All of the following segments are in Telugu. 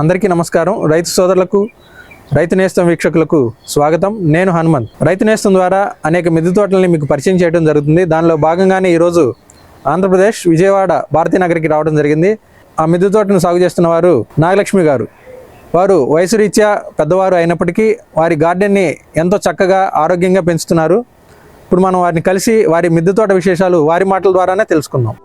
అందరికీ నమస్కారం. రైతు సోదరులకు రైతు నేస్తం వీక్షకులకు స్వాగతం. నేను హనుమంత్. రైతు నేస్తం ద్వారా అనేక మిద్దె తోటలని మీకు పరిచయం చేయడం జరుగుతుంది. దానిలో భాగంగానే ఈరోజు ఆంధ్రప్రదేశ్ విజయవాడ భారతీనగర్కి రావడం జరిగింది. ఆ మిద్దె తోటను సాగు చేస్తున్న వారు నాగలక్ష్మి గారు. వారు వయసు రీత్యా పెద్దవారు అయినప్పటికీ వారి గార్డెన్ని ఎంతో చక్కగా ఆరోగ్యంగా పెంచుతున్నారు. ఇప్పుడు మనం వారిని కలిసి వారి మిద్దె తోట విశేషాలు వారి మాటల ద్వారానే తెలుసుకుందాం.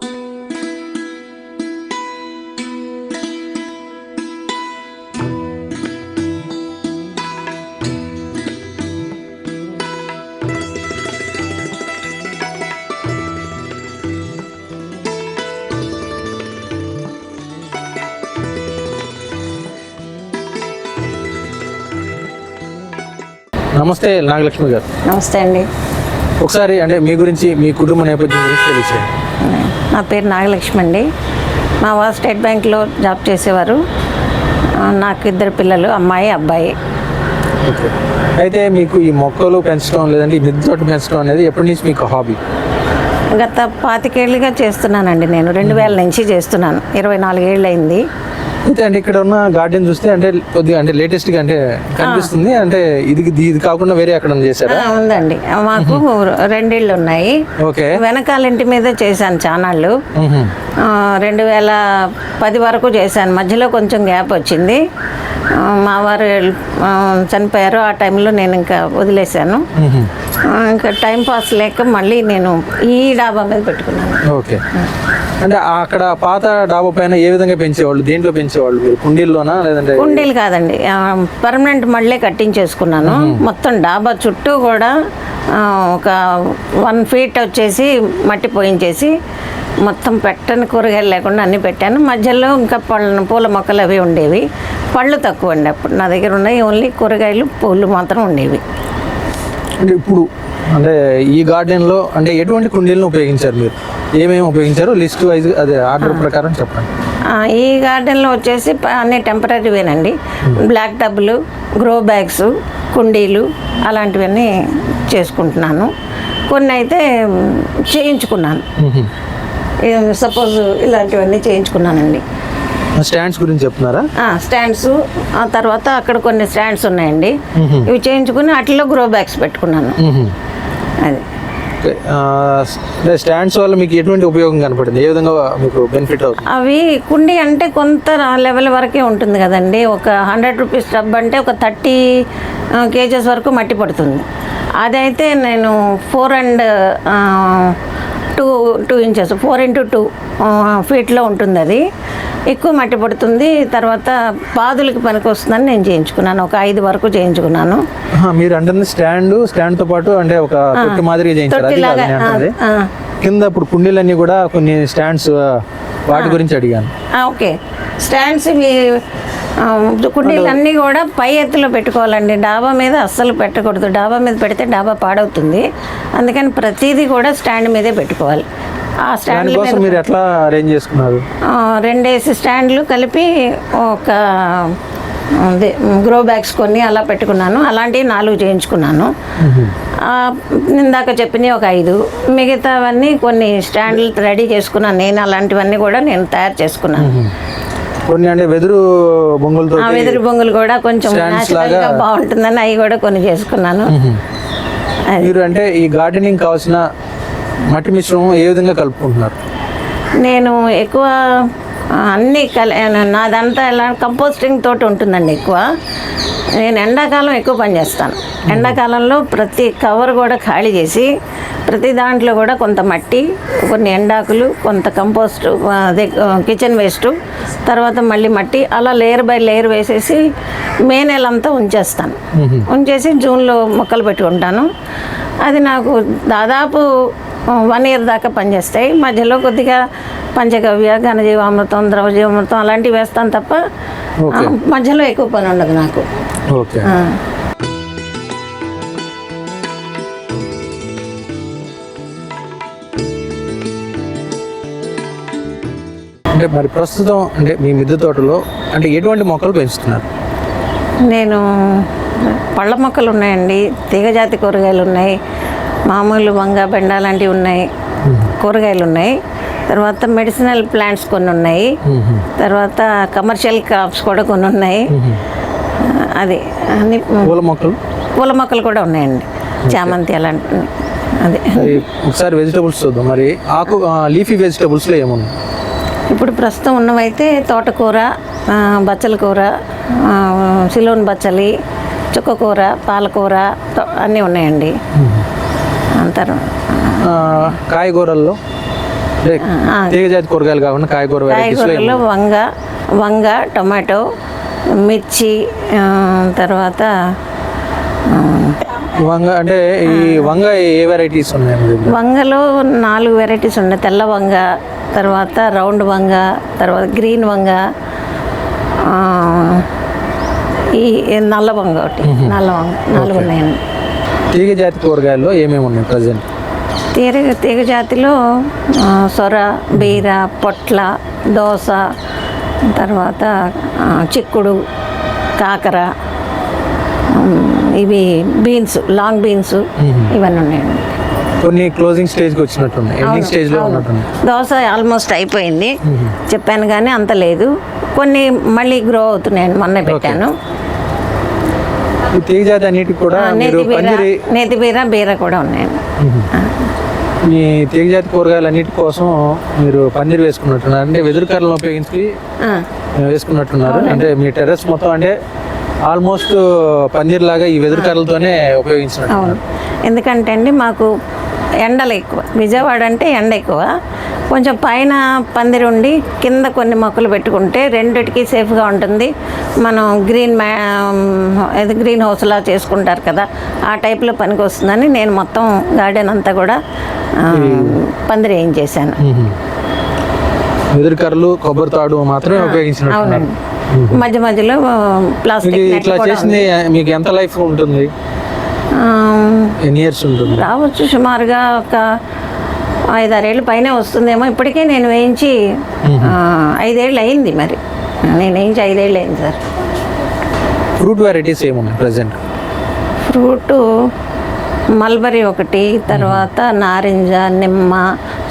నమస్తే నాగలక్ష్మి గారు. నమస్తే అండి. ఒకసారి అంటే మీ గురించి మీ కుటుంబ నేపథ్యం గురించి తెలియచేయండి. నా పేరు నాగలక్ష్మి అండి. మా వారు స్టేట్ బ్యాంక్లో జాబ్ చేసేవారు. నాకు ఇద్దరు పిల్లలు అమ్మాయి అబ్బాయి. అయితే మీకు ఈ మొక్కలు పెంచడం లేదంటే ఈ మిద్దె తోట పెంచడం అనేది ఎప్పటి నుంచి మీకు హాబీ? గత పాతికేళ్ళుగా చేస్తున్నానండి నేను. రెండు వేల నుంచి చేస్తున్నాను. ఇరవై నాలుగేళ్ళు అయింది అయితే అంటే ఇక్కడ ఉన్న గార్డెన్ చూస్తే అంటే కొద్దిగా అంటే లేటెస్ట్గా అంటే కనిపిస్తుంది. అంటే ఇది ఇది కాకుండా వేరే ఎక్కడ చేశారా? ఉందండి. మాకు రెండిళ్ళు ఉన్నాయి ఓకే. వెనకాల ఇంటి మీద చేశాను చానాళ్ళు. రెండు వేల పది వరకు చేశాను. మధ్యలో కొంచెం గ్యాప్ వచ్చింది. మా వారు చనిపోయారు. ఆ టైంలో నేను ఇంకా వదిలేశాను. ఇంకా టైం పాస్ లేక మళ్ళీ నేను ఈ డాబా మీద పెట్టుకున్నాను. ఓకే. అంటే అక్కడ పాత డాబా పైన ఏ విధంగా పెంచేవాళ్ళు? దేంట్లో పెంచేవాళ్ళు? మీరు కుండీల్లోనా లేదంటే కుండీలు కాదండి. పర్మనెంట్ మళ్ళీ కట్టించేసుకున్నాను. మొత్తం డాబా చుట్టూ కూడా ఒక వన్ ఫీట్ వచ్చేసి మట్టి పోయించేసి మొత్తం పెట్టని కూరగాయలు లేకుండా అన్నీ పెట్టాను. మధ్యలో ఇంకా పళ్ళ పూల మొక్కలు అవి ఉండేవి. పళ్ళు తక్కువ అండి అప్పుడు. నా దగ్గర ఉన్నాయి ఓన్లీ కూరగాయలు పూలు మాత్రం ఉండేవి. అంటే ఇప్పుడు అంటే ఈ గార్డెన్లో అంటే ఎటువంటి కుండీలను ఉపయోగించారు మీరు? ఏమేమి ఉపయోగించారు? లిస్ట్ వైజ్ అదే ఆర్డర్ ప్రకారం చెప్పండి. ఈ గార్డెన్లో వచ్చేసి అన్ని టెంపరీవేనండి బ్లాక్ టబ్లు గ్రో బ్యాగ్స్ కుండీలు అలాంటివన్నీ చేసుకుంటున్నాను. కొన్ని అయితే చేయించుకున్నాను. సపోజ్ ఇలాంటివన్నీ చేయించుకున్నానండి. స్టాండ్స్ గురించి చెప్తున్నారా? స్టాండ్స్ ఆ తర్వాత అక్కడ కొన్ని స్టాండ్స్ ఉన్నాయండి. ఇవి చేయించుకుని వాటిలో గ్రో బ్యాగ్స్ పెట్టుకున్నాను. అది. స్టాండ్స్ వల్ల మీకు ఎటువంటి ఉపయోగం కనపడింది? ఏ విధంగా మీకు బెనిఫిట్ అవుతుంది? అవి కుండి అంటే కొంత లెవెల్ వరకే ఉంటుంది కదండి. ఒక హండ్రెడ్ రూపీస్ టబ్ అంటే ఒక థర్టీ కేజెస్ వరకు మట్టి పడుతుంది. అదైతే నేను four and two two inches four into two ఫీట్లో ఉంటుంది అది ఎక్కువ మట్టి పడుతుంది. తర్వాత పాదులకి పనికి వస్తుందని నేను చేయించుకున్నాను. ఒక ఐదు వరకు చేయించుకున్నాను. మీరు అంటుంది స్టాండ్ స్టాండ్తో పాటు అంటే ఒక తొట్టి మాదిరిగా చేయించారు. కింద ఇప్పుడు కుండీలన్నీ కూడా కొన్ని స్టాండ్స్ వాటి గురించి అడిగాను. ఓకే. స్టాండ్స్ ఇవి ఆ, కుండీలు అన్నీ కూడా పై ఎత్తులో పెట్టుకోవాలండి. డాబా మీద అస్సలు పెట్టకూడదు. డాబా మీద పెడితే డాబా పాడవుతుంది. అందుకని ప్రతిదీ కూడా స్టాండ్ మీదే పెట్టుకోవాలి. ఆ స్టాండ్ దానికోసం మీరు ఎట్లా అరేంజ్ చేసుకున్నారు? రెండేసి స్టాండ్లు కలిపి ఒక అదే గ్రో బ్యాగ్స్ కొన్ని అలా పెట్టుకున్నాను. అలాంటివి నాలుగు చేయించుకున్నాను. ఇందాక చెప్పినవి ఒక ఐదు. మిగతావన్నీ కొన్ని స్టాండ్లు రెడీ చేసుకున్నాను. నేను అలాంటివన్నీ కూడా నేను తయారు చేసుకున్నాను. కొన్ని అంటే వెదురు బొంగులతో వెదురు బొంగులు కూడా కొంచెం బాగుంటుందని అవి కూడా కొన్ని చేసుకున్నాను. మీరు అంటే ఈ గార్డెనింగ్ కావాల్సిన మట్టి మిశ్రమం ఏ విధంగా కలుపుకుంటున్నారు? నేను ఎక్కువ అన్ని కల నాదంతా ఎలా కంపోస్టింగ్ తోటి ఉంటుందండి ఎక్కువ. నేను ఎండాకాలం ఎక్కువ పని చేస్తాను. ఎండాకాలంలో ప్రతి కవర్ కూడా ఖాళీ చేసి ప్రతి దాంట్లో కూడా కొంత మట్టి కొన్ని ఎండాకులు కొంత కంపోస్ట్ అదే కిచెన్ వేస్ట్ తర్వాత మళ్ళీ మట్టి అలా లేయర్ బై లేయర్ వేసేసి మే నెలంతా ఉంచేస్తాను. ఉంచేసి జూన్లో మొక్కలు పెట్టుకుంటాను. అది నాకు దాదాపు వన్ ఇయర్ దాకా పనిచేస్తాయి. మధ్యలో కొద్దిగా పంచగవ్య ఘనజీవామృతం ద్రవజీవామృతం అలాంటివి వేస్తాను తప్ప మధ్యలో ఎక్కువ పని ఉండదు నాకు. ఓకే. అంటే మరి ప్రస్తుతం అంటే మీ మిద్దె తోటలో అంటే ఎటువంటి మొక్కలు పెంచుతున్నారు? నేను పళ్ళ మొక్కలు ఉన్నాయండి. తీగజాతి కూరగాయలు ఉన్నాయి. మామూలు వంగ బెండ లాంటివి ఉన్నాయి. కూరగాయలు ఉన్నాయి. తర్వాత మెడిసినల్ ప్లాంట్స్ కొన్ని ఉన్నాయి తర్వాత కమర్షియల్ క్రాప్స్ కూడా కొన్ని ఉన్నాయి అది అన్ని పూల మొక్కలు? పూల మొక్కలు కూడా ఉన్నాయండి. చామంతి అలాంటి అదే. ఒకసారి వెజిటబుల్స్ చూద్దాం. మరి ఆకు లీఫీ వెజిటబుల్స్లో ఏమున్నాయి? ఇప్పుడు ప్రస్తుతం ఉన్నవైతే తోటకూర బచ్చల కూర సిలోన్ బచ్చలి చుక్కకూర పాలకూర అన్నీ ఉన్నాయండి. అంతరం కాయగూరల్లో? తీగజాతి కూరగాయలు కాకుండా కాయగూర కాయగూరలు వంగ వంగ టొమాటో మిర్చి తర్వాత వంగ అంటే ఈ వంగ ఏ వెరైటీస్ ఉన్నాయి? వంగలో నాలుగు వెరైటీస్ ఉన్నాయి. తెల్ల వంగ తర్వాత రౌండ్ వంగ తర్వాత గ్రీన్ వంగ ఈ నల్ల వంగ ఒకటి. నల్ల వంగ నాలుగు ఉన్నాయండి. తీగజాతి కూరగాయల్లో ఏమేమి ఉన్నాయి ప్రజెంట్? తీగ తీగ జాతిలో సొర బీర పొట్ల దోస తర్వాత చిక్కుడు కాకర ఇవి బీన్స్ లాంగ్ బీన్స్ ఇవన్నీ ఉన్నాయండి. కొన్ని క్లోజింగ్ స్టేజ్కి వచ్చినట్టున్నాయి. ఎండింగ్ స్టేజ్లో దోశ ఆల్మోస్ట్ అయిపోయింది. చెప్పాను కానీ అంత లేదు. కొన్ని మళ్ళీ గ్రో అవుతున్నాయండి. మొన్న పెట్టాను. ఈ తీగజాతి అన్నిటికి కూడా మీరు పందిరి నేతి బీర బీర కూడా ఉన్నాయండి ఈ తీగజాతి కూరగాయలు అన్నిటి కోసం మీరు పందిరి వేసుకున్నట్టున్నారు. అంటే వెదురు కర్రలను ఉపయోగించి వేసుకున్నట్టున్నారు. అంటే మీ టెర్రస్ మొత్తం అంటే ఆల్మోస్ట్ పందిర్ లాగా ఈ వెదురు కర్రలతోనే ఉపయోగించినట్టు ఎందుకంటే అండి మాకు ఎండలు ఎక్కువ. విజయవాడ అంటే ఎండ ఎక్కువ. కొంచెం పైన పందిరి ఉండి కింద కొన్ని మొక్కలు పెట్టుకుంటే రెండిటికి సేఫ్గా ఉంటుంది. మనం గ్రీన్ మ్యా ఇది గ్రీన్ హౌస్లా చేసుకుంటారు కదా ఆ టైప్లో పనికి వస్తుందని నేను మొత్తం గార్డెన్ అంతా కూడా పందిరి ఏం చేశాను కొబ్బరి తాడు మాత్రమే ఉపయోగించినట్టున్నారు. అవునండి. మధ్య మధ్యలో ప్లాస్టిక్ ఇట్లా. చేసింది మీకు ఎంత లైఫ్ ఉంటుంది? ఎన్ని ఇయర్స్ ఉంటుంది? రావచ్చు సుమారుగా ఒక ఐదారేళ్ళు పైన వస్తుందేమో ఇప్పటికే నేను వేయించి ఐదేళ్ళు అయింది మరి. నేను వేయించి ఐదేళ్ళు అయింది సార్. ఫ్రూట్ వెరైటీస్ ఏమున్నాయి ప్రజెంట్? ఫ్రూట్ మల్బరీ ఒకటి తర్వాత నారింజ నిమ్మ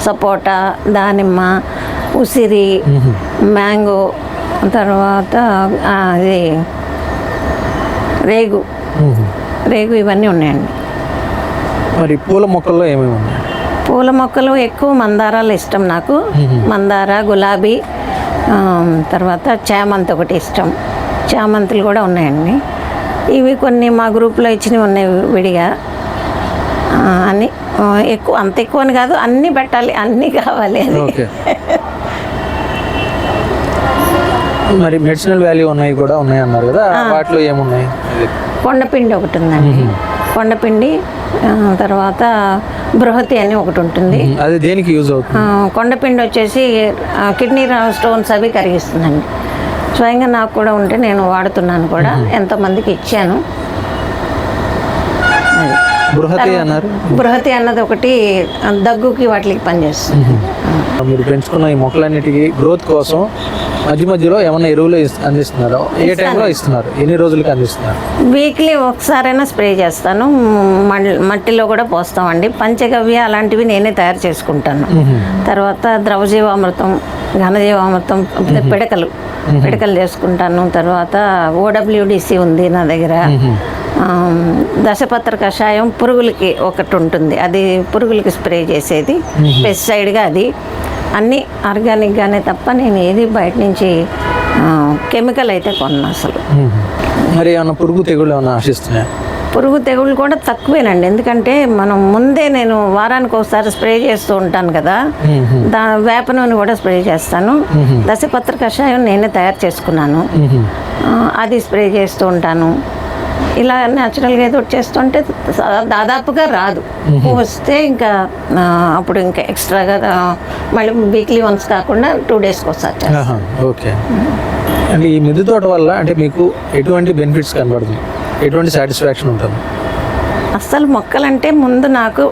సపోటా దానిమ్మ ఉసిరి మ్యాంగో తర్వాత అది రేగు. రేగు ఇవన్నీ ఉన్నాయండి. మరి పూల మొక్కల్లో ఏమేమి ఉన్నాయి? పూల మొక్కలు ఎక్కువ మందారాలు ఇష్టం నాకు. మందార గులాబీ తర్వాత చామంతి ఒకటి ఇష్టం. చామంతులు కూడా ఉన్నాయండి. ఇవి కొన్ని మా గ్రూప్లో ఇచ్చినవి ఉన్నాయి విడిగా. అన్ని ఎక్కువ అంత ఎక్కువ అని కాదు అన్నీ పెట్టాలి అన్నీ కావాలి అది. మరి మెడిసినల్ వాల్యూ ఉన్నాయి కూడా ఉన్నాయి అన్నారు కదా వాటిలో ఏమున్నాయి? కొండపిండి ఒకటి ఉందండి. కొండపిండి తర్వాత బృహతి అని ఒకటి ఉంటుంది. అది దేనికి యూజ్ అవుతుంది? కొండపిండి వచ్చేసి కిడ్నీ స్టోన్స్ అవి కరిగిస్తుందండి. స్వయంగా నాకు కూడా ఉంటే నేను వాడుతున్నాను కూడా. ఎంతోమందికి ఇచ్చాను. బృహతి అన్నారు? బృహతి అన్నది ఒకటి దగ్గుకి వాటికి పనిచేస్తుంది. మీరు పెంచుకున్న ఈ మొక్కలన్నిటికీ గ్రోత్ కోసం మధ్య మధ్యలో ఏమైనా ఎరువులు అందిస్తున్నారో? ఏ టైంలో ఇస్తున్నారు? ఎన్ని రోజులకి అందిస్తున్నారు? వీక్లీ ఒకసారైనా స్ప్రే చేస్తాను. మట్టిలో కూడా పోస్తామండి. పంచగవ్య అలాంటివి నేనే తయారు చేసుకుంటాను. తర్వాత ద్రవజీవామృతం ఘనజీవామృతం పిడకలు. పిడకలు చేసుకుంటాను. తర్వాత ఓడబ్ల్యూడిసి ఉంది నా దగ్గర. దశపత్ర కషాయం పురుగులకి ఒకటి ఉంటుంది. అది పురుగులకి స్ప్రే చేసేది. పెస్టిసైడ్గా అది. అన్నీ ఆర్గానిక్గానే తప్ప నేను ఏది బయట నుంచి కెమికల్ అయితే కొన్నా అసలు. మరి ఏమైనా పురుగు తెగుళ్ళు ఏమైనా ఆశిస్తున్నాయి? పురుగు తెగుళ్ళు కూడా తక్కువేనండి. ఎందుకంటే మనం ముందే నేను వారానికి ఒకసారి స్ప్రే చేస్తూ ఉంటాను కదా. దా వేప నూనె కూడా స్ప్రే చేస్తాను. దశపత్ర కషాయం నేనే తయారు చేసుకున్నాను. అది స్ప్రే చేస్తూ ఉంటాను. ఇలా న్యాచురల్గా ఏదో చేస్తుంటే దాదాపుగా రాదు. వస్తే ఇంకా అప్పుడు ఇంకా ఎక్స్ట్రాగా మళ్ళీ వీక్లీ వన్స్ కాకుండా టూ డేస్కి. ఆహా, ఓకే. అంటే ఈ మిద్దె తోట వల్ల అంటే మీకు ఎటువంటి బెనిఫిట్స్ కనబడుతుంది ఎటువంటి సాటిస్ఫాక్షన్ ఉంటుంది? అస్సలు మొక్కలంటే ముందు నాకు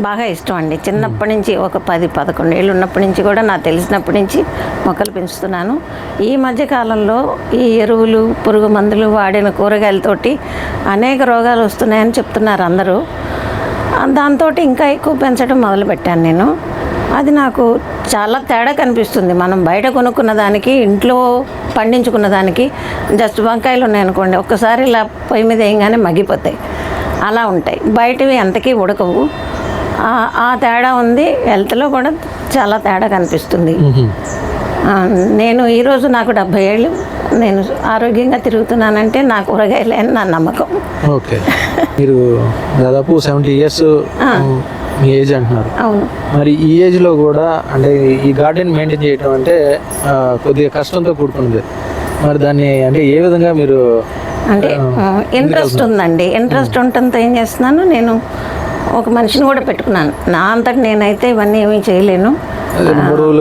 బాగా ఇష్టం అండి. చిన్నప్పటి నుంచి ఒక పది పదకొండు ఏళ్ళు ఉన్నప్పటి నుంచి కూడా నాకు తెలిసినప్పటి నుంచి మొక్కలు పెంచుతున్నాను. ఈ మధ్య కాలంలో ఈ ఎరువులు పురుగు మందులు వాడిన కూరగాయలతోటి అనేక రోగాలు వస్తున్నాయని చెప్తున్నారు అందరూ. దాంతో ఇంకా ఎక్కువ పెంచడం మొదలుపెట్టాను నేను. అది నాకు చాలా తేడా కనిపిస్తుంది. మనం బయట కొనుక్కున్న దానికి ఇంట్లో పండించుకున్న దానికి జస్ట్ వంకాయలు ఉన్నాయనుకోండి ఒక్కసారి ఇలా పొయ్యి మీద వేయగానే మగ్గిపోతాయి. అలా ఉంటాయి. బయటవి ఎంతకీ ఉడకవు. ఆ తేడా ఉంది. హెల్త్లో కూడా చాలా తేడా కనిపిస్తుంది. నేను ఈరోజు నాకు డెబ్భై ఏళ్ళు. నేను ఆరోగ్యంగా తిరుగుతున్నానంటే నా కూరగాయలే అని నా నమ్మకం. ఓకే. మీరు దాదాపు సెవెంటీ ఇయర్స్ మీ ఏజ్ అంటున్నారు. అవును. మరి ఈ ఏజ్లో కూడా అంటే ఈ గార్డెన్ మెయింటైన్ చేయడం అంటే కొద్దిగా కష్టంతో కూడుకున్నది. మరి దాన్ని అంటే ఏ విధంగా మీరు అంటే ఇంట్రెస్ట్ ఉందండి. ఇంట్రెస్ట్ ఉండటంతో ఏం చేస్తున్నాను నేను ఒక మనిషిని కూడా పెట్టుకున్నాను. నా అంతటి నేనైతే ఇవన్నీ ఏమీ చేయలేను.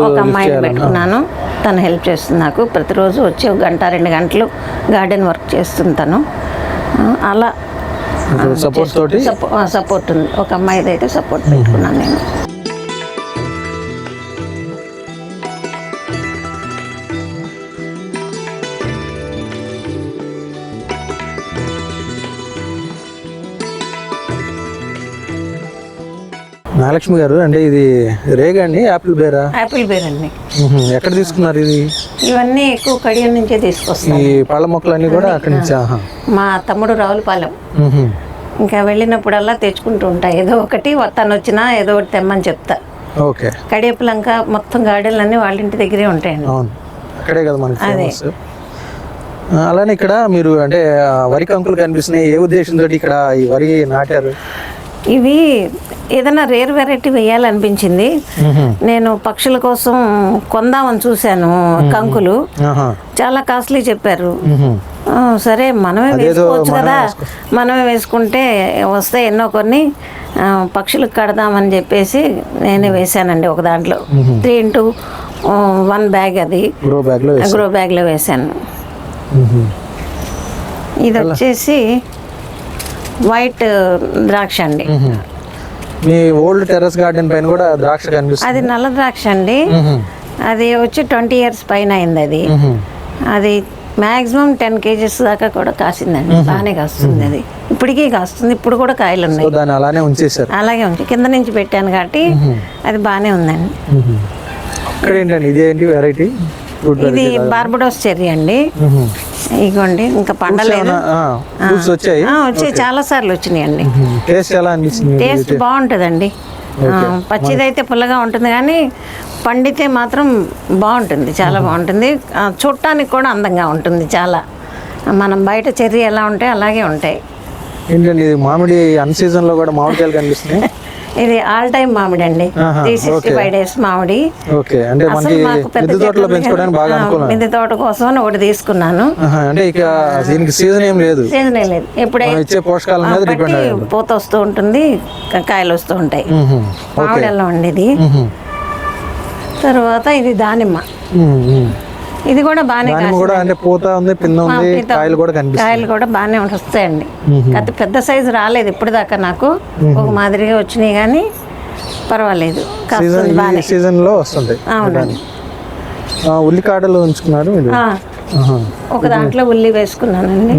ఒక అమ్మాయిని? పెట్టుకున్నాను. తను హెల్ప్ చేస్తుంది నాకు. ప్రతిరోజు వచ్చి ఒక గంట రెండు గంటలు గార్డెన్ వర్క్ చేస్తుంది తను. అలా. సపోర్ట్ సపోర్ట్ ఉంది. ఒక అమ్మాయిది అయితే సపోర్ట్ పెట్టుకున్నాను నేను. మహాలక్ష్మి గారు అంటే ఇది రేగా అండి? యాపిల్ బేరా? యాపిల్ బేర్ అండి. ఎక్కడ తీసుకున్నారు ఇది? ఇవన్నీ ఎక్కువ కడియం నుంచే తీసుకొస్తాను ఈ పళ్ళ మొక్కలన్నీ కూడా అక్కడి నుంచి. మా తమ్ముడు రావులపాలెం. ఇంకా వెళ్ళినప్పుడల్లా తెచ్చుకుంటూ ఉంటా. ఏదో ఒకటి తను వచ్చినా ఏదో ఒకటి తెమ్మని చెప్తా. ఓకే. కడియపులంక మొత్తం గార్డెన్లు అన్నీ వాళ్ళ ఇంటి దగ్గరే ఉంటాయండి. అవును. అక్కడే కదా మనకి ఫేమస్ అలానే ఇక్కడ మీరు అంటే వరి కంకులు కనిపిస్తున్నాయి. ఏ ఉద్దేశంతో ఇక్కడ ఈ వరి నాటారు? ఇవి ఏదైనా రేర్ వెరైటీ వేయాలనిపించింది. నేను పక్షుల కోసం కొందామని చూశాను కంకులు. చాలా కాస్ట్లీ చెప్పారు. సరే మనమే వేసుకోవచ్చు కదా. మనమే వేసుకుంటే వస్తే ఎన్నో కొన్ని. పక్షులకు కడదామని చెప్పేసి నేనే వేశానండి ఒక దాంట్లో. త్రీ ఇంటూ వన్ బ్యాగ్ అది. గ్రో బ్యాగ్లో వేశాను. ఇది వచ్చేసి వైట్ ద్రాక్ష అండి. మీ ఓల్డ్ టెర్రస్ గార్డెన్ పైన కూడా ద్రాక్ష కనిపిస్తుంది. అది నల్ల ద్రాక్ష అండి. అది వచ్చి ట్వంటీ ఇయర్స్ పైన అయింది అది. అది మ్యాక్సిమం టెన్ కేజెస్ దాకా కూడా కాసిందండి. బాగానే కాస్తుంది అది. ఇప్పటికీ కాస్తుంది. ఇప్పుడు కూడా కాయలు ఉన్నాయి. దాన్ని అలానే ఉంచేశారు. అలాగే ఉంది. కింద నుంచి పెట్టాను కాబట్టి అది బాగానే ఉందండి. ఇక్కడ ఏంటండి? ఇదేంటి? వెరైటీ? ఇది బార్బడోస్ చెర్రీ అండి. ఇగోండి ఇంకా పండలేదు. వచ్చాయి వచ్చాయి చాలా సార్లు వచ్చినాయండి టేస్ట్ ఎలా అనిపించింది టేస్ట్ బాగుంటుందండి. పచ్చిదైతే పుల్లగా ఉంటుంది కానీ పండితే మాత్రం బాగుంటుంది చాలా బాగుంటుంది. చూడటానికి కూడా అందంగా ఉంటుంది చాలా. మనం బయట చెర్రీ ఎలా ఉంటాయి అలాగే ఉంటాయి. ఏంటండి ఇది మామిడి అన్ సీజన్లో కూడా మామిడికాయలు కనిపిస్తున్నాయి? ఇది ఆల్ టైమ్ మామిడి అండి త్రీ సిక్స్టీ. ఫైవ్ డేస్ మామిడి ఓకే అంటే మనకి మిద్దె తోటలో పెంచుకోవడానికి బాగా ఆ, అనుకూలం మిద్దె తోట కోసం ఒకటి తీసుకున్నాను అంటే ఇక దీనికి సీజన్ ఏం లేదు సీజన్ లేదు మనం ఎప్పుడైతే ఇచ్చే పోషకాల మీద డిపెండ్ అయ్యి. పూత వస్తూ ఉంటుంది కాయలు వస్తూ ఉంటాయి మ్మ్. మామిడి అల్లం అండి ఇది. తర్వాత ఇది దానిమ్మ మ్మ్. మ్మ్. ఇది కూడా బాగానే కూడా అంటే పూత ఉంది పింద ఉంది కాయలు కూడా కనిపిస్తాయి కాయలు కూడా బాగానే వస్తాయండి. కాకపోతే పెద్ద సైజు రాలేదు ఇప్పుడు దాకా నాకు ఒక మాదిరిగా వచ్చినాయి కానీ పర్వాలేదు. సీజన్లో వస్తుంటాయి. అవునండి. ఆ, ఉల్లికాడలు ఉంచుకున్నారు. ఒక దాంట్లో ఉల్లి వేసుకున్నానండి.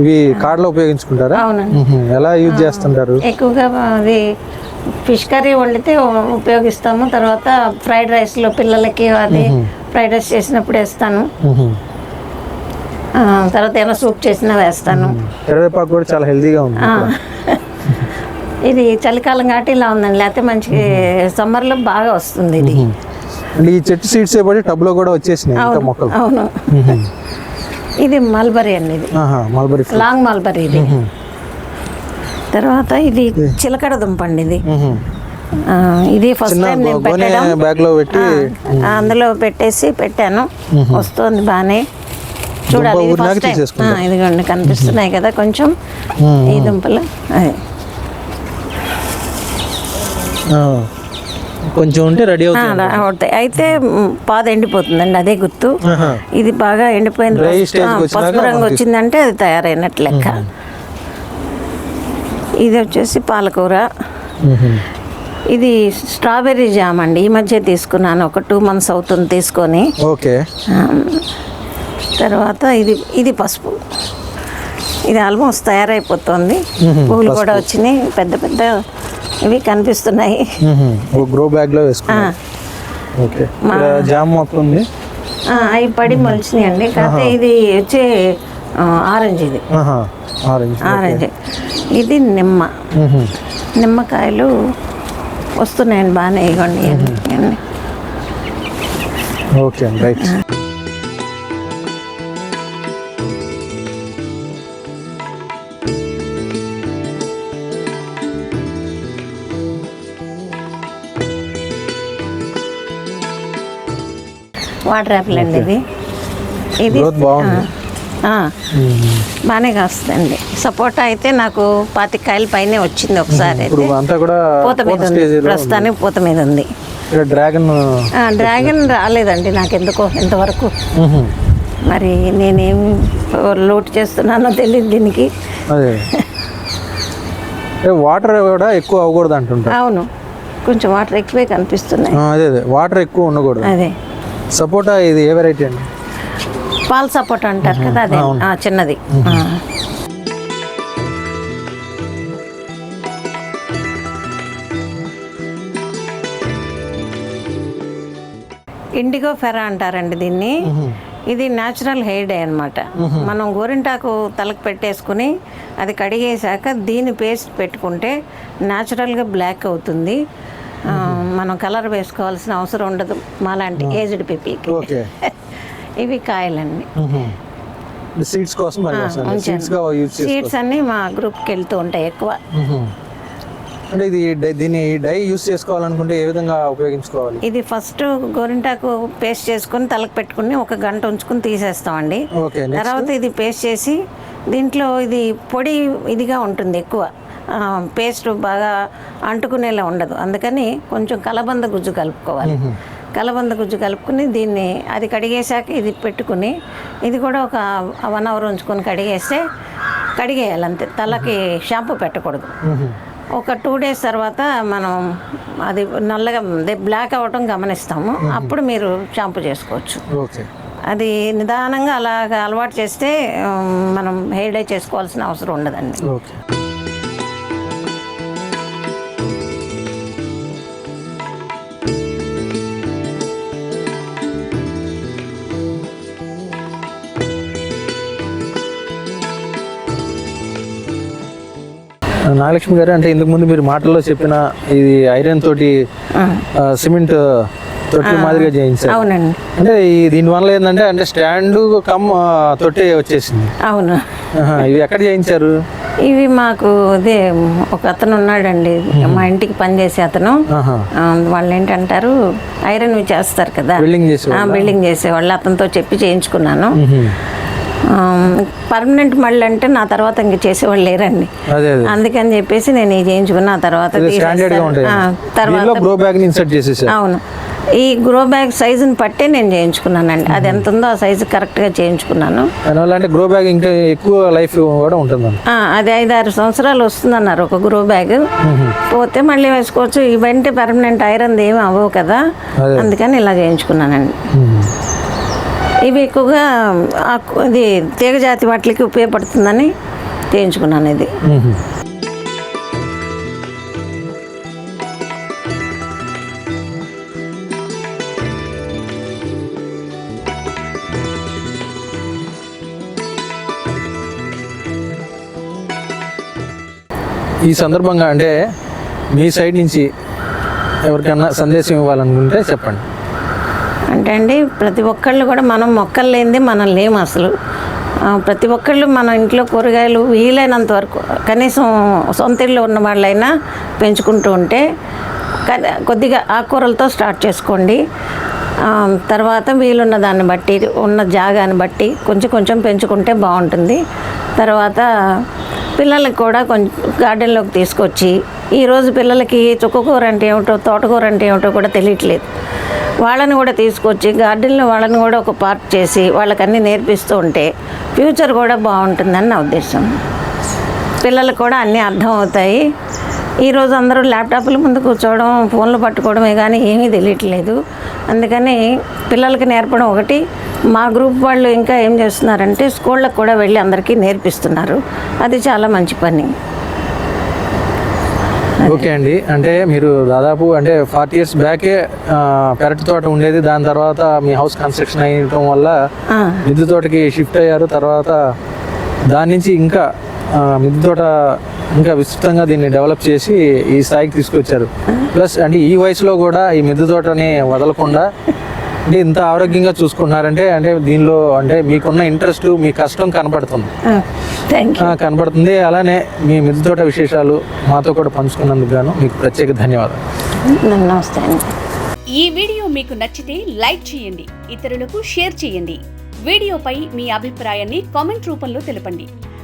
ఇవి కాడలో ఉపయోగించుకుంటారా? అవునండి. ఎలా యూజ్ చేస్తుంటారు? ఎక్కువగా అది ఫిష్ కర్రీ వండితే ఉపయోగిస్తాము. తర్వాత ఫ్రైడ్ రైస్లో పిల్లలకి అది ఫ్రైడ్ రైస్ చేసినప్పుడు వేస్తాను. తర్వాత ఏమైనా సూప్ చేసినా వేస్తాను. కరివేపాకు కూడా చాలా హెల్తీగా ఉంది. ఇది చలికాలం కాబట్టి ఇలా ఉందండి. లేకపోతే మంచి సమ్మర్లో బాగా వస్తుంది ఇది. ఈ చెట్టు సీడ్స్ పడి టబ్లో కూడా వచ్చేసినాయి ఇంకా మొక్కలు. అవును. ఇది మల్బరీ అండి ఇది. మల్బరీ లాంగ్ మల్బరీ ఇది. తర్వాత ఇది చిలకడ దుంప అండి ఇది. ఇది ఫస్ట్ టైం నేను పెట్టడం బ్యాగ్లో పెట్టి అందులో పెట్టేసి పెట్టాను. వస్తుంది బాగానే. చూడాలి ఫస్ట్ టైం ఇదిగోండి కనిపిస్తున్నాయి కదా కొంచెం. ఈ దుంపలు. అదే. కొంచెం ఉంటే రెడీ అవుతుంది. అవుతాయి. అయితే పాద ఎండిపోతుందండి అదే గుర్తు. ఇది బాగా ఎండిపోయింది పసుపు- రంగు వచ్చిందంటే అది తయారైనట్టు లెక్క. ఇది వచ్చేసి పాలకూర. ఇది స్ట్రాబెర్రీ జామ్ అండి. ఈ మధ్య తీసుకున్నాను. ఒక టూ మంత్స్ అవుతుంది తీసుకొని. ఓకే. తర్వాత ఇది ఇది పసుపు. ఇది ఆల్మోస్ట్ తయారైపోతుంది. పువ్వులు కూడా వచ్చినాయి. పెద్ద పెద్ద ఇవి కనిపిస్తున్నాయి. గ్రో బ్యాగ్లో ఓకే. ఇక్కడ జామ్ మొక్క ఉంది. ఆ, అవి పడి మొలిచినాయండి. కాకపోతే ఇది వచ్చి ఆరెంజ్ ఇది. ఆరెంజ్. ఆరెంజ్. ఇది నిమ్మ. నిమ్మకాయలు వస్తున్నాయండి బాగానే ఇవ్వండి. ఓకే అండి. రైట్. వాటర్ యాపిల్ అండి ఇది. ఇది బాగానే కాస్తుందండి. సపోటా అయితే నాకు పాతికాయల పైనే వచ్చింది ఒకసారి పూత మీద ఉంది. ప్రస్తుతానికి పూత మీద ఉంది. డ్రాగన్ డ్రాగన్ రాలేదండి నాకు ఎందుకో ఇంతవరకు. మరి నేనేం లోటు చేస్తున్నానో తెలియదు దీనికి. వాటర్ కూడా ఎక్కువ అవ్వకూడదు అంటుంటారు అవును. కొంచెం వాటర్ ఎక్కువే కనిపిస్తున్నాయి. అదే వాటర్ ఎక్కువ ఉండకూడదు. అదే. సపోటా ఇది ఏ వెరైటీ అండి? పాల సపోటా అంటారు కదా అదే. చిన్నది. ఇండిగో ఫెరా అంటారండి దీన్ని. ఇది న్యాచురల్ హెయిర్ డే అనమాట మనం గోరింటాకు తలకు పెట్టేసుకుని అది కడిగేశాక దీని పేస్ట్ పెట్టుకుంటే న్యాచురల్గా బ్లాక్ అవుతుంది. మనం కలర్ వేసుకోవాల్సిన అవసరం ఉండదు మాలాంటి ఏజ్డ్ పీపుల్కి ఇవి కాయలండి సీడ్స్ కోసం సీడ్స్ అన్ని మా గ్రూప్కి వెళ్తూ ఉంటాయి ఎక్కువ. అంటే ఇది దీన్ని డై యూజ్ చేసుకోవాలనుకుంటే ఏ విధంగా ఉపయోగించుకోవాలి? ఇది ఫస్ట్ గోరింటాకు పేస్ట్ చేసుకుని తలకు పెట్టుకుని ఒక గంట ఉంచుకుని తీసేస్తామండి. తర్వాత ఇది పేస్ట్ చేసి దీంట్లో ఇది పొడి ఇదిగా ఉంటుంది ఎక్కువ. పేస్ట్ బాగా అంటుకునేలా ఉండదు. అందుకని కొంచెం కలబంద గుజ్జు కలుపుకోవాలి. కలబంద గుజ్జు కలుపుకుని దీన్ని అది కడిగేశాక ఇది పెట్టుకుని ఇది కూడా ఒక వన్ అవర్ ఉంచుకొని కడిగేస్తే కడిగేయాలి అంతే. తలకి షాంపూ పెట్టకూడదు. ఒక టూ డేస్ తర్వాత మనం అది నల్లగా బ్లాక్ అవ్వటం గమనిస్తాము. అప్పుడు మీరు షాంపూ చేసుకోవచ్చు. అది నిదానంగా అలాగ అలవాటు చేస్తే మనం హెయిర్ డై చేసుకోవాల్సిన అవసరం ఉండదండి. ఓకే. నాగలక్ష్మి గారు అంటే ఇంతకు ముందు మీరు మాటల్లో చెప్పిన ఇది ఐరన్ తోటి సిమెంట్ తొట్టి మాదిరిగా చేయించారు. అవునండి. అంటే ఈ దీనివల్ల ఏంటంటే అంటే స్టాండ్ కమ్ తొట్టి వచ్చేసింది. అవును. ఇవి ఎక్కడ చేయించారు? ఇవి మాకు అదే ఒక అతను ఉన్నాడండి. మా ఇంటికి పనిచేసే అతను. వాళ్ళు ఏంటంటారు ఐరన్ చేస్తారు కదా. బిల్డింగ్ చేసి ఆ, బిల్డింగ్ చేసేవాళ్ళు. అతనితో చెప్పి చేయించుకున్నాను. పర్మనెంట్ మళ్ళీ అంటే నా తర్వాత ఇంక చేసేవాళ్ళు లేరండి. అదే అదే. అందుకని చెప్పేసి నేను ఇది చేయించుకున్న తర్వాత తర్వాత అవును. ఈ గ్రో బ్యాగ్ సైజుని పట్టే నేను చేయించుకున్నానండి. అది ఎంత ఉందో ఆ సైజు కరెక్ట్గా చేయించుకున్నాను. అంటే గ్రో బ్యాగ్ ఇంకా ఎక్కువ లైఫ్ కూడా ఉంటుందండి. ఆ, అది ఐదు ఆరు సంవత్సరాలు వస్తుందన్నారు ఒక గ్రో బ్యాగ్ పోతే మళ్ళీ వేసుకోవచ్చు. ఇవంటే పర్మనెంట్ ఐరన్ ఏమి అవ్వవు కదా. అదే. అందుకని ఇలా చేయించుకున్నానండి. ఇవి ఎక్కువగా ఇది తీగజాతి వాటికి ఉపయోగపడుతుందని చేయించుకున్నాను ఇది. ఈ సందర్భంగా అంటే మీ సైడ్ నుంచి ఎవరికైనా సందేశం ఇవ్వాలనుకుంటే చెప్పండి. అంటే అండి ప్రతి ఒక్కళ్ళు కూడా మనం మొక్కలు లేనిది మనం లేము అసలు ప్రతి ఒక్కళ్ళు మన ఇంట్లో కూరగాయలు వీలైనంత వరకు కనీసం సొంత ఇళ్ళు ఉన్న వాళ్ళైనా పెంచుకుంటూ ఉంటే కొద్దిగా ఆకుకూరలతో స్టార్ట్ చేసుకోండి. తర్వాత వీలున్న దాన్ని బట్టి ఉన్న జాగాని బట్టి కొంచెం కొంచెం పెంచుకుంటే బాగుంటుంది. తర్వాత పిల్లలకు కూడా కొంచెం గార్డెన్లోకి తీసుకొచ్చి ఈరోజు పిల్లలకి చుక్కకూర అంటే ఏమిటో తోటకూర అంటే ఏమిటో కూడా తెలియట్లేదు. వాళ్ళని కూడా తీసుకొచ్చి గార్డెన్లో వాళ్ళని కూడా ఒక పార్ట్ చేసి వాళ్ళకన్నీ నేర్పిస్తూ ఉంటే ఫ్యూచర్ కూడా బాగుంటుందని నా ఉద్దేశం. పిల్లలకు కూడా అన్నీ అర్థం అవుతాయి. ఈరోజు అందరూ ల్యాప్టాప్ల ముందు కూర్చోవడం ఫోన్లు పట్టుకోవడమే కానీ ఏమీ తెలియట్లేదు. అందుకని పిల్లలకి నేర్పడం ఒకటి. మా గ్రూప్ వాళ్ళు ఇంకా ఏం చేస్తున్నారంటే స్కూళ్ళకు కూడా వెళ్ళి అందరికీ నేర్పిస్తున్నారు. అది చాలా మంచి పని. ఓకే అండి. అంటే మీరు దాదాపు అంటే ఫార్టీ ఇయర్స్ బ్యాకే పెరటి తోట ఉండేది. దాని తర్వాత మీ హౌస్ కన్స్ట్రక్షన్ అయ్యటం వల్ల మిద్దె తోటకి షిఫ్ట్ అయ్యారు. తర్వాత దాని నుంచి ఇంకా మిద్దె తోట ఇంకా విస్తృతంగా దీన్ని డెవలప్ చేసి ఈ స్థాయికి తీసుకొచ్చారు. ప్లస్ అంటే ఈ వయసులో కూడా ఈ మిద్దె తోటని వదలకుండా అంటే ఇంత ఆరోగ్యంగా చూసుకుంటున్నారంటే అంటే దీనిలో అంటే మీకున్న ఇంట్రెస్ట్ మీ కష్టం కనపడుతుంది కనపడుతుంది అలానే మీ మిద్దె తోట విశేషాలు మాతో కూడా పంచుకున్నందుకు గాను మీకు ప్రత్యేక ధన్యవాదాలు. నమస్తే ఈ వీడియో మీకు నచ్చితే లైక్ చేయండి ఇతరులకు షేర్ చేయండి. వీడియోపై మీ అభిప్రాయాన్ని కామెంట్ రూపంలో తెలపండి.